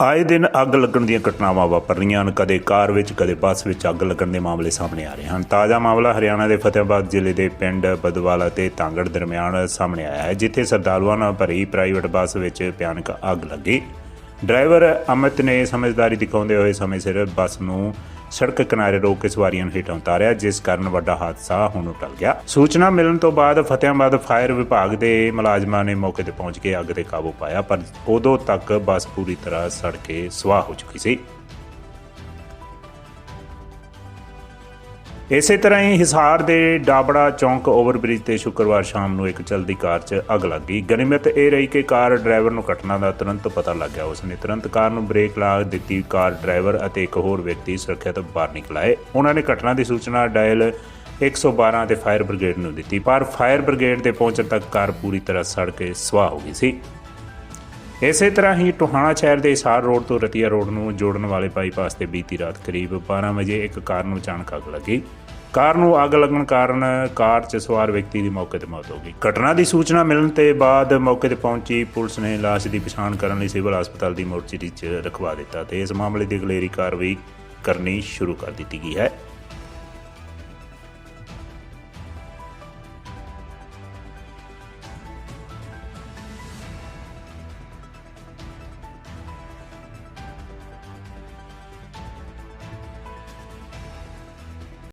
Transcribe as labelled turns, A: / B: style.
A: ਆਏ ਦਿਨ ਅੱਗ ਲੱਗਣ ਦੀਆਂ ਘਟਨਾਵਾਂ ਵਾਪਰ ਰਹੀਆਂ ਹਨ। ਕਦੇ ਕਾਰ ਵਿੱਚ, ਕਦੇ ਬੱਸ ਵਿੱਚ ਅੱਗ ਲੱਗਣ ਦੇ ਮਾਮਲੇ ਸਾਹਮਣੇ ਆ ਰਹੇ ਹਨ। ਤਾਜ਼ਾ ਮਾਮਲਾ ਹਰਿਆਣਾ ਦੇ ਫਤਿਹਾਬਾਦ ਜ਼ਿਲ੍ਹੇ ਦੇ ਪਿੰਡ ਬਦਵਾਲਾ ਤੇ ਤਾਂਗੜ ਦਰਮਿਆਨ ਸਾਹਮਣੇ ਆਇਆ ਹੈ, ਜਿੱਥੇ ਸਰਦਾਲੂਆਂ ਨਾਲ ਭਰੀ ਪ੍ਰਾਈਵੇਟ ਬੱਸ ਵਿੱਚ ਭਿਆਨਕ ਅੱਗ ਲੱਗੀ। ਡਰਾਈਵਰ ਅਮਿਤ ਨੇ ਸਮਝਦਾਰੀ ਦਿਖਾਉਂਦੇ ਹੋਏ ਸਮੇਂ ਸਿਰ ਬੱਸ ਨੂੰ ਸੜਕ ਕਿਨਾਰੇ ਰੋਕ ਕੇ ਸਵਾਰੀਆਂ ਨੂੰ ਹੇਠਾਂ ਉਤਾਰਿਆ, ਜਿਸ ਕਾਰਨ ਵੱਡਾ ਹਾਦਸਾ ਹੁਣ ਟਲ ਗਿਆ। ਸੂਚਨਾ ਮਿਲਣ ਤੋਂ ਬਾਅਦ ਫਤਿਹਾਬਾਦ ਫਾਇਰ ਵਿਭਾਗ ਦੇ ਮੁਲਾਜ਼ਮਾਂ ਨੇ ਮੌਕੇ ਤੇ ਪਹੁੰਚ ਕੇ ਅੱਗ ਤੇ ਕਾਬੂ ਪਾਇਆ, ਪਰ ਉਦੋਂ ਤੱਕ ਬੱਸ ਪੂਰੀ ਤਰ੍ਹਾਂ ਸੜ ਕੇ ਸੁਆਹ ਹੋ ਚੁੱਕੀ ਸੀ। ਇਸੇ ਤਰ੍ਹਾਂ ਹੀ ਹਿਸਾਰ ਦੇ ਡਾਬੜਾ ਚੌਂਕ ਓਵਰਬ੍ਰਿਜ ਤੇ ਸ਼ੁੱਕਰਵਾਰ ਸ਼ਾਮ ਨੂੰ ਇੱਕ ਚਲਦੀ ਕਾਰ 'ਚ ਅੱਗ ਲੱਗ ਗਈ। ਗਨੀਮਤ ਇਹ ਰਹੀ ਕਿ ਕਾਰ ਡਰਾਈਵਰ ਨੂੰ ਘਟਨਾ ਦਾ ਤੁਰੰਤ ਪਤਾ ਲੱਗ ਗਿਆ। ਉਸਨੇ ਤੁਰੰਤ ਕਾਰ ਨੂੰ ਬ੍ਰੇਕ ਲਾ ਦਿੱਤੀ। ਕਾਰ ਡਰਾਈਵਰ ਅਤੇ ਇੱਕ ਹੋਰ ਵਿਅਕਤੀ ਸੁਰੱਖਿਅਤ ਬਾਹਰ ਨਿਕਲ ਆਏ। ਉਹਨਾਂ ਨੇ ਘਟਨਾ ਦੀ ਸੂਚਨਾ ਡਾਇਲ 112 ਤੇ ਫਾਇਰ ਬ੍ਰਿਗੇਡ ਨੂੰ ਦਿੱਤੀ। ਪਰ ਫਾਇਰ ਬ੍ਰਿਗੇਡ ਦੇ ਪਹੁੰਚਣ ਤੱਕ ਕਾਰ ਪੂਰੀ ਤਰ੍ਹਾਂ ਸੜ ਕੇ ਸੁਆਹ ਹੋ ਗਈ ਸੀ। ਇਸੇ ਤਰ੍ਹਾਂ ਹੀ ਟੋਹਾਣਾ ਸ਼ਹਿਰ ਦੇ ਇਸਾਰ ਰੋਡ ਤੋਂ ਰਤੀਆ ਰੋਡ ਨੂੰ ਜੋੜਨ ਵਾਲੇ ਬਾਈਪਾਸ ਤੇ ਬੀਤੀ ਰਾਤ ਕਰੀਬ 12 ਵਜੇ ਇੱਕ ਕਾਰ ਨੂੰ ਅਚਾਨਕ ਅੱਗ ਲੱਗੀ। ਕਾਰ ਨੂੰ ਅੱਗ ਲੱਗਣ ਕਾਰਨ ਕਾਰ 'ਚ ਸਵਾਰ ਵਿਅਕਤੀ ਦੀ ਮੌਕੇ ਤੇ ਮੌਤ ਹੋ ਗਈ। ਘਟਨਾ ਦੀ ਸੂਚਨਾ ਮਿਲਣ ਤੇ ਬਾਅਦ ਮੌਕੇ ਤੇ ਪਹੁੰਚੀ ਪੁਲਿਸ ਨੇ ਲਾਸ਼ ਦੀ ਪਛਾਣ ਕਰਨ ਲਈ ਸਿਵਲ ਹਸਪਤਾਲ ਦੀ ਮੋਰਚਰੀ 'ਚ ਰਖਵਾ ਦਿੱਤਾ ਤੇ ਇਸ ਮਾਮਲੇ ਦੀ ਅਗਲੇਰੀ ਕਾਰਵਾਈ ਕਰਨੀ ਸ਼ੁਰੂ ਕਰ ਦਿੱਤੀ ਗਈ ਹੈ।